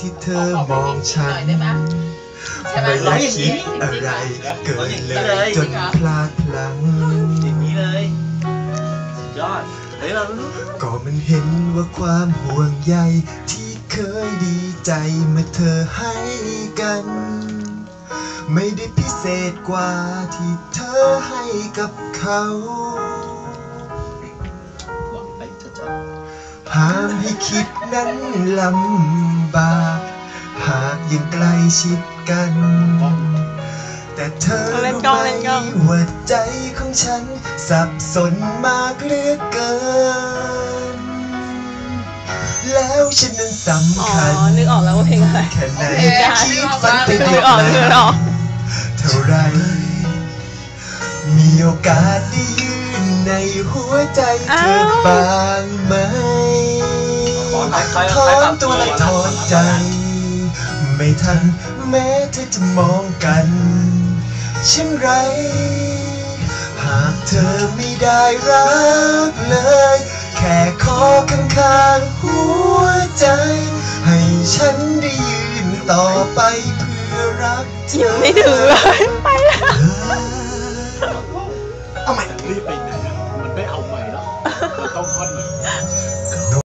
ที่เธอมองฉันไม่ได้คิดอะไรเกินเลยจนพลาดพลั้งอย่างนี้เลยสุดยอดเฮ้ยเราก็มันเห็นว่าความห่วงใยที่เคยดีใจเมื่อเธอให้กัน ไม่ได้พิเศษกว่าที่เธอให้กับเขา ห้ามให้คิดนั้นลำบาก หากยังใกล้ชิดกัน แต่เธอเล่นรู้กล้องไหมเล่นกล้อง ว่าใจของฉัน สับสนมากเหลือเกิน แล้วฉันนั้นสำอ๋อคัญนึกออกแล้วว่าเพลงอะไร แค่ไหนโอเคคิดฝันไปนึกออกนึกออก เท่าไรมีโอกาสได้ยืนในหัวใจเธอบ้างไหม นถอนตัวและถอนใจ ไม่ทันแม้เธอจะมองกันเช่นไร หากเธอไม่ได้รักเลย แค่ขอข้างๆหัวใจ ให้ฉันได้ยืนต่อไปเพื่อรักเธอยังไม่ถึงเลยไปแล้ว เอาใหม่รีบไปนะ